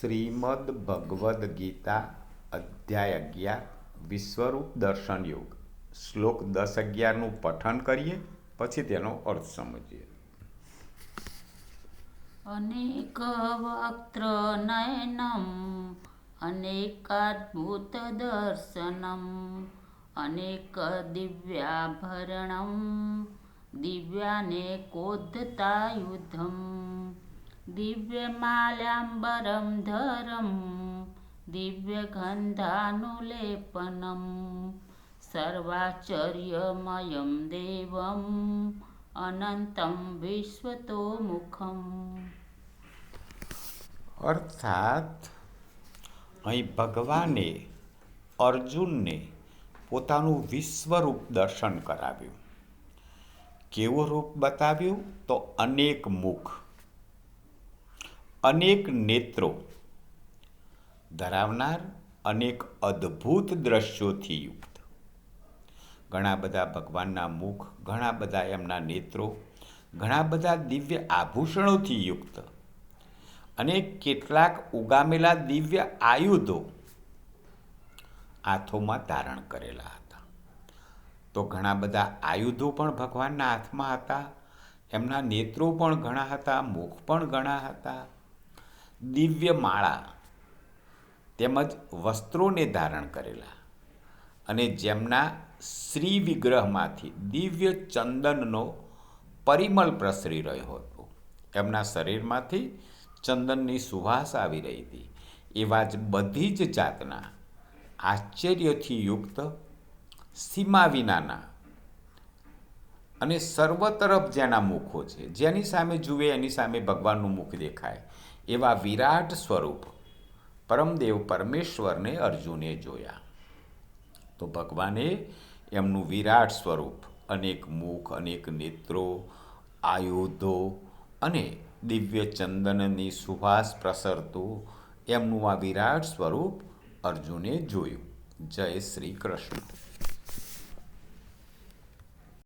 શ્રીમદ ભગવદ્ ગીતા અધ્યાય અગિયાર, વિશ્વરૂપ દર્શન યોગ. શ્લોક દસ અગિયારનું પઠન કરીએ, પછી તેનો અર્થ સમજીએ. અનેક વક્ત્ર નયનમ અનેકાદ્ભુત દર્શનમ, અનેક દિવ્યાભરણમ, દિવ્યાને કોધતા યુદ્ધમ. દિવ્યમાલ્યાંબરમ ધરમ દિવ્ય દિવ્યગંધાનુલેપનમ, સર્વાચર્યમયમ દેવમ, અનંતમ વિશ્વતોમુખમ. અર્થાત, અહીં ભગવાને અર્જુનને પોતાનું વિશ્વરૂપ દર્શન કરાવ્યું. કેવું રૂપ બતાવ્યું? તો અનેક મુખ. અનેક નેત્રો ધરાવનાર અનેક અદ્ભુત દ્રશ્યોથી યુક્ત. ઘણા બધા ભગવાનના મુખ, ઘણા બધા એમના નેત્રો, ઘણા બધા દિવ્ય આભૂષણોથી યુક્ત અને કેટલાક ઉગામેલા દિવ્ય આયુધો હાથોમાં ધારણ કરેલા હતા. તો ઘણા બધા આયુધો પણ ભગવાનના હાથમાં હતા, એમના નેત્રો પણ ઘણા હતા, મુખ પણ ઘણા હતા દિવ્ય માળા તેમજ વસ્ત્રોને ધારણ કરેલા અને જેમના શ્રી વિગ્રહમાંથી દિવ્ય ચંદનનો પરિમળ પ્રસરી રહ્યો હતો. એમના શરીરમાંથી ચંદનની સુવાસ આવી રહી હતી. એવા જ બધી જ જાતના આશ્ચર્યથી યુક્ત સીમા વિનાના અને સર્વ તરફ જેના મુખો છે. જેની સામે જુએ એની સામે ભગવાનનું મુખ દેખાય. એવા વિરાટ સ્વરૂપ. પરમદેવ પરમેશ્વરને અર્જુને જોયા. તો ભગવાને એમનું વિરાટ સ્વરૂપ, અનેક મુખ, અનેક નેત્રો, આયુધો અને દિવ્ય ચંદનની સુવાસ પ્રસરતું એમનું આ વિરાટ સ્વરૂપ અર્જુને જોયું. જય શ્રી કૃષ્ણ.